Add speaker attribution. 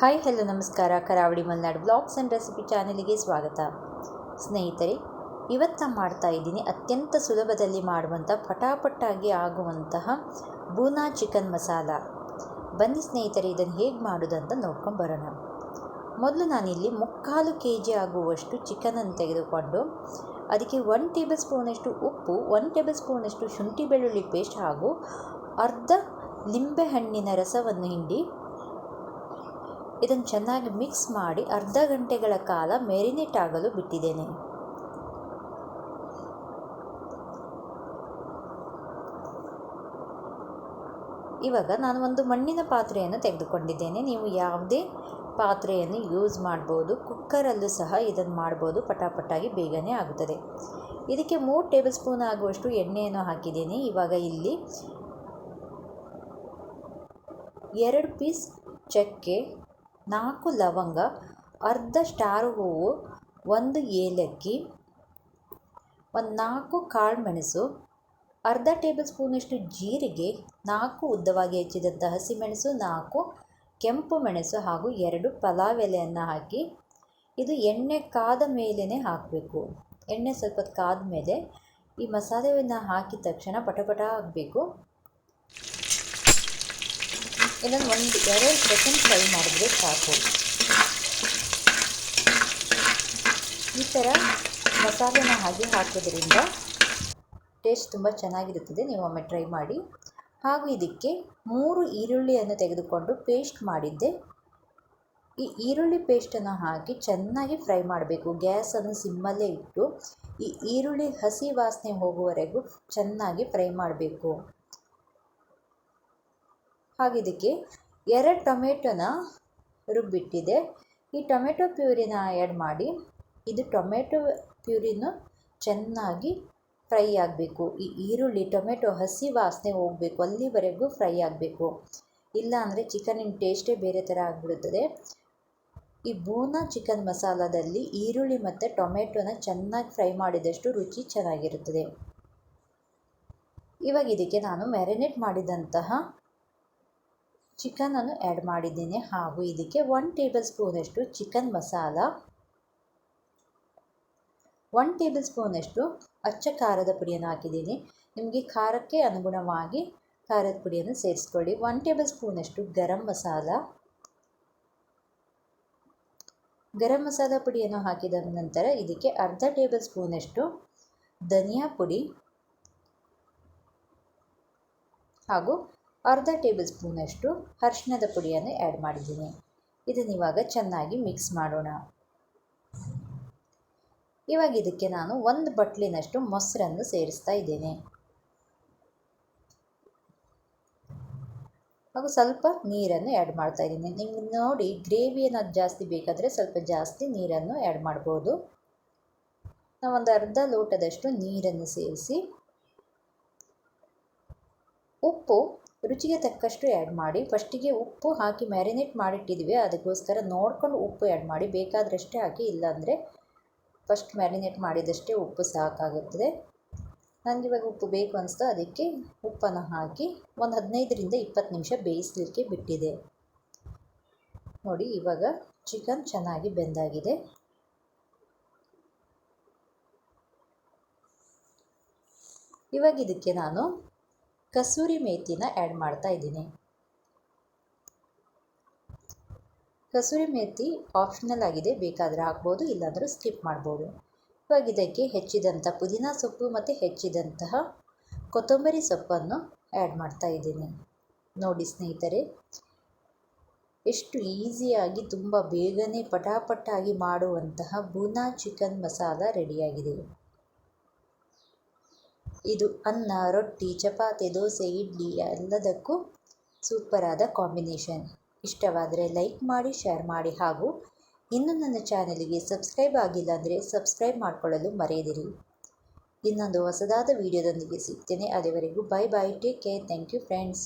Speaker 1: Hi, hello, ನಮಸ್ಕಾರ. Karavali Malnadu blogs and recipe ಚಾನಲಿಗೆ ಸ್ವಾಗತ. ಸ್ನೇಹಿತರೆ, ಇವತ್ತು ನಾನು ಮಾಡ್ತಾ ಇದ್ದೀನಿ ಅತ್ಯಂತ ಸುಲಭದಲ್ಲಿ ಮಾಡುವಂಥ ಪಟಾಪಟ್ಟಾಗಿ ಆಗುವಂತಹ ಬೂನಾ ಚಿಕನ್ ಮಸಾಲ. ಬನ್ನಿ ಸ್ನೇಹಿತರೆ, ಇದನ್ನು ಹೇಗೆ ಮಾಡೋದಂತ ನೋಡ್ಕೊಂಡು ಬರೋಣ. ಮೊದಲು ನಾನಿಲ್ಲಿ ಮುಕ್ಕಾಲು ಕೆ ಜಿ ಆಗುವಷ್ಟು ಚಿಕನನ್ನು ತೆಗೆದುಕೊಂಡು ಅದಕ್ಕೆ ಒನ್ ಟೇಬಲ್ ಸ್ಪೂನಷ್ಟು ಉಪ್ಪು, ಒನ್ ಟೇಬಲ್ ಸ್ಪೂನಷ್ಟು ಶುಂಠಿ ಬೆಳ್ಳುಳ್ಳಿ ಪೇಸ್ಟ್ ಹಾಗೂ ಅರ್ಧ ಲಿಂಬೆಹಣ್ಣಿನ ರಸವನ್ನು ಹಿಂಡಿ ಇದನ್ನು ಚೆನ್ನಾಗಿ ಮಿಕ್ಸ್ ಮಾಡಿ ಅರ್ಧ ಗಂಟೆಗಳ ಕಾಲ ಮೆರಿನೇಟ್ ಆಗಲು ಬಿಟ್ಟಿದ್ದೇನೆ. ಇವಾಗ ನಾನು ಒಂದು ಮಣ್ಣಿನ ಪಾತ್ರೆಯನ್ನು ತೆಗೆದುಕೊಂಡಿದ್ದೇನೆ. ನೀವು ಯಾವುದೇ ಪಾತ್ರೆಯನ್ನು ಯೂಸ್ ಮಾಡ್ಬೋದು ಕುಕ್ಕರಲ್ಲೂ ಸಹ ಇದನ್ನು ಮಾಡ್ಬೋದು, ಪಟಾಪಟಾಗಿ ಬೇಗನೆ ಆಗುತ್ತದೆ. ಇದಕ್ಕೆ ಮೂರು ಟೇಬಲ್ ಸ್ಪೂನ್ ಆಗುವಷ್ಟು ಎಣ್ಣೆಯನ್ನು ಹಾಕಿದ್ದೀನಿ. ಇವಾಗ ಇಲ್ಲಿ ಎರಡು ಪೀಸ್ ಚಕ್ಕೆ ನಾಲ್ಕು ಲವಂಗ, ಅರ್ಧ ಸ್ಟಾರ್ ಹೂವು, ಒಂದು ಏಲಕ್ಕಿ, ಒಂದು ನಾಲ್ಕು ಕಾಳು ಮೆಣಸು, ಅರ್ಧ ಟೇಬಲ್ ಸ್ಪೂನಷ್ಟು ಜೀರಿಗೆ, ನಾಲ್ಕು ಉದ್ದವಾಗಿ ಹೆಚ್ಚಿದಂಥ ಹಸಿಮೆಣಸು ನಾಲ್ಕು ಕೆಂಪು ಮೆಣಸು ಹಾಗೂ ಎರಡು ಪಲಾವ್ ಎಲೆಯನ್ನು ಹಾಕಿ ಇದು ಎಣ್ಣೆ ಕಾದ ಮೇಲೇ ಹಾಕಬೇಕು. ಎಣ್ಣೆ ಸ್ವಲ್ಪ ಕಾದ ಮೇಲೆ ಈ ಮಸಾಲೆಯನ್ನು ಹಾಕಿದ ತಕ್ಷಣ ಪಟಪಟ ಆಗಬೇಕು. ಇದನ್ನು ಒಂದು ಎರಡು ಸೆಕೆಂಡ್ ಫ್ರೈ ಮಾಡಿದ್ರೆ ಸಾಕು. ಈ ಥರ ಮಸಾಲೆನ ಹಾಗೆ ಹಾಕೋದ್ರಿಂದ ಟೇಸ್ಟ್ ತುಂಬ ಚೆನ್ನಾಗಿರುತ್ತದೆ. ನೀವು ಒಮ್ಮೆ ಟ್ರೈ ಮಾಡಿ. ಹಾಗೂ ಇದಕ್ಕೆ ಮೂರು ಈರುಳ್ಳಿಯನ್ನು ತೆಗೆದುಕೊಂಡು ಪೇಸ್ಟ್ ಮಾಡಿದ್ದೆ. ಈ ಈರುಳ್ಳಿ ಪೇಸ್ಟನ್ನು ಹಾಕಿ ಚೆನ್ನಾಗಿ ಫ್ರೈ ಮಾಡಬೇಕು. ಗ್ಯಾಸನ್ನು ಸಿಮ್ಮಲ್ಲೇ ಇಟ್ಟು ಈ ಈರುಳ್ಳಿ ಹಸಿ ವಾಸನೆ ಹೋಗುವವರೆಗೂ ಚೆನ್ನಾಗಿ ಫ್ರೈ ಮಾಡಬೇಕು. ಹಾಗೆ ಇದಕ್ಕೆ ಎರಡು ಟೊಮೆಟೊನ ರುಬ್ಬಿಟ್ಟಿದೆ. ಈ ಟೊಮೆಟೊ ಪ್ಯೂರಿನ ಆ್ಯಡ್ ಮಾಡಿ, ಇದು ಟೊಮೆಟೊ ಪ್ಯೂರಿನ ಚೆನ್ನಾಗಿ ಫ್ರೈ ಆಗಬೇಕು. ಈ ಈರುಳ್ಳಿ, ಟೊಮೆಟೊ ಹಸಿ ವಾಸನೆ ಹೋಗಬೇಕು, ಅಲ್ಲಿವರೆಗೂ ಫ್ರೈ ಆಗಬೇಕು. ಇಲ್ಲ ಅಂದರೆ ಚಿಕನಿನ ಟೇಸ್ಟೇ ಬೇರೆ ಥರ ಆಗಿಬಿಡುತ್ತದೆ. ಈ ಬೂನಾ ಚಿಕನ್ ಮಸಾಲದಲ್ಲಿ ಈರುಳ್ಳಿ ಮತ್ತು ಟೊಮೆಟೊನ ಚೆನ್ನಾಗಿ ಫ್ರೈ ಮಾಡಿದಷ್ಟು ರುಚಿ ಚೆನ್ನಾಗಿರುತ್ತದೆ. ಇವಾಗ ಇದಕ್ಕೆ ನಾನು ಮ್ಯಾರಿನೇಟ್ ಮಾಡಿದಂತಹ ಚಿಕನನ್ನು ಆ್ಯಡ್ ಮಾಡಿದ್ದೇನೆ. ಹಾಗೂ ಇದಕ್ಕೆ ಒನ್ ಟೇಬಲ್ ಸ್ಪೂನಷ್ಟು ಚಿಕನ್ ಮಸಾಲ ಒನ್ ಟೇಬಲ್ ಸ್ಪೂನಷ್ಟು ಅಚ್ಚ ಖಾರದ ಪುಡಿಯನ್ನು ಹಾಕಿದ್ದೀನಿ. ನಿಮಗೆ ಖಾರಕ್ಕೆ ಅನುಗುಣವಾಗಿ ಖಾರದ ಪುಡಿಯನ್ನು ಸೇರಿಸ್ಕೊಳ್ಳಿ. ಒನ್ ಟೇಬಲ್ ಸ್ಪೂನಷ್ಟು ಗರಂ ಮಸಾಲ. ಗರಂ ಮಸಾಲ ಪುಡಿಯನ್ನು ಹಾಕಿದ ನಂತರ ಇದಕ್ಕೆ ಅರ್ಧ ಟೇಬಲ್ ಸ್ಪೂನಷ್ಟು ಧನಿಯಾ ಪುಡಿ ಹಾಗೂ ಅರ್ಧ ಟೇಬಲ್ ಸ್ಪೂನಷ್ಟು ಅರಿಶಿಣದ ಪುಡಿಯನ್ನು ಆ್ಯಡ್ ಮಾಡಿದ್ದೀನಿ. ಇದನ್ನು ಇವಾಗ ಚೆನ್ನಾಗಿ ಮಿಕ್ಸ್ ಮಾಡೋಣ. ಇವಾಗ ಇದಕ್ಕೆ ನಾನು ಒಂದು ಬಟ್ಲಿನಷ್ಟು ಮೊಸರನ್ನು ಸೇರಿಸ್ತಾ ಇದ್ದೇನೆ. ಹಾಗೂ ಸ್ವಲ್ಪ ನೀರನ್ನು ಆ್ಯಡ್ ಮಾಡ್ತಾ ಇದ್ದೀನಿ. ನಿಮ್ಗೆ ನೋಡಿ ಗ್ರೇವಿ ಏನಾದ್ರು ಜಾಸ್ತಿ ಬೇಕಾದರೆ ಸ್ವಲ್ಪ ಜಾಸ್ತಿ ನೀರನ್ನು ಆ್ಯಡ್ ಮಾಡ್ಬೋದು. ನಾವೊಂದು ಅರ್ಧ ಲೋಟದಷ್ಟು ನೀರನ್ನು ಸೇರಿಸಿ ಉಪ್ಪು ರುಚಿಗೆ ತಕ್ಕಷ್ಟು ಆ್ಯಡ್ ಮಾಡಿ ಫಸ್ಟಿಗೆ ಉಪ್ಪು ಹಾಕಿ ಮ್ಯಾರಿನೇಟ್ ಮಾಡಿಟ್ಟಿದ್ದೀವಿ ಅದಕ್ಕೋಸ್ಕರ ನೋಡ್ಕೊಂಡು ಉಪ್ಪು ಆ್ಯಡ್ ಮಾಡಿ, ಬೇಕಾದರಷ್ಟೇ ಹಾಕಿ, ಇಲ್ಲಾಂದರೆ ಫಸ್ಟ್ ಮ್ಯಾರಿನೇಟ್ ಮಾಡಿದಷ್ಟೇ ಉಪ್ಪು ಸಾಕಾಗುತ್ತದೆ. ನನಗೆ ಇವಾಗ ಉಪ್ಪು ಬೇಕು ಅನಿಸ್ತು. ಅದಕ್ಕೆ ಉಪ್ಪನ್ನು ಹಾಕಿ ಒಂದು ಹದಿನೈದರಿಂದ ಇಪ್ಪತ್ತು ನಿಮಿಷ ಬೇಯಿಸಲಿಕ್ಕೆ ಬಿಟ್ಟಿದೆ. ನೋಡಿ, ಇವಾಗ ಚಿಕನ್ ಚೆನ್ನಾಗಿ ಬೆಂದಾಗಿದೆ. ಇವಾಗ ಇದಕ್ಕೆ ನಾನು ಕಸೂರಿ ಮೇಥಿನ ಆ್ಯಡ್ ಮಾಡ್ತಾ ಇದ್ದೀನಿ. ಕಸೂರಿ ಮೇಥಿ ಆಪ್ಷನಲ್ ಆಗಿದೆ. ಬೇಕಾದರೆ ಹಾಕ್ಬೋದು, ಇಲ್ಲಾಂದರೂ ಸ್ಕಿಪ್ ಮಾಡ್ಬೋದು. ಇವಾಗ ಇದಕ್ಕೆ ಹೆಚ್ಚಿದಂಥ ಪುದೀನ ಸೊಪ್ಪು ಮತ್ತು ಹೆಚ್ಚಿದಂತಹ ಕೊತ್ತಂಬರಿ ಸೊಪ್ಪನ್ನು ಆ್ಯಡ್ ಮಾಡ್ತಾ ಇದ್ದೀನಿ. ನೋಡಿ ಸ್ನೇಹಿತರೆ, ಎಷ್ಟು ಈಸಿಯಾಗಿ ತುಂಬ ಬೇಗನೆ ಪಟಾಪಟಾಗಿ ಮಾಡುವಂತಹ ಬೂನಾ ಚಿಕನ್ ಮಸಾಲ ರೆಡಿಯಾಗಿದೆ ಇದು ಅನ್ನ, ರೊಟ್ಟಿ, ಚಪಾತಿ, ದೋಸೆ, ಇಡ್ಲಿ ಎಲ್ಲದಕ್ಕೂ ಸೂಪರಾದ ಕಾಂಬಿನೇಷನ್. ಇಷ್ಟವಾದರೆ ಲೈಕ್ ಮಾಡಿ, ಶೇರ್ ಮಾಡಿ ಹಾಗೂ ಇನ್ನೂ ನನ್ನ ಚಾನಲಿಗೆ ಸಬ್ಸ್ಕ್ರೈಬ್ ಆಗಿಲ್ಲ ಅಂದರೆ ಸಬ್ಸ್ಕ್ರೈಬ್ ಮಾಡಿಕೊಳ್ಳಲು ಮರೆಯದಿರಿ. ಇನ್ನೊಂದು ಹೊಸದಾದ ವಿಡಿಯೋದೊಂದಿಗೆ ಸಿಗ್ತೇನೆ. ಅಲ್ಲಿವರೆಗೂ bye bye take care thank you friends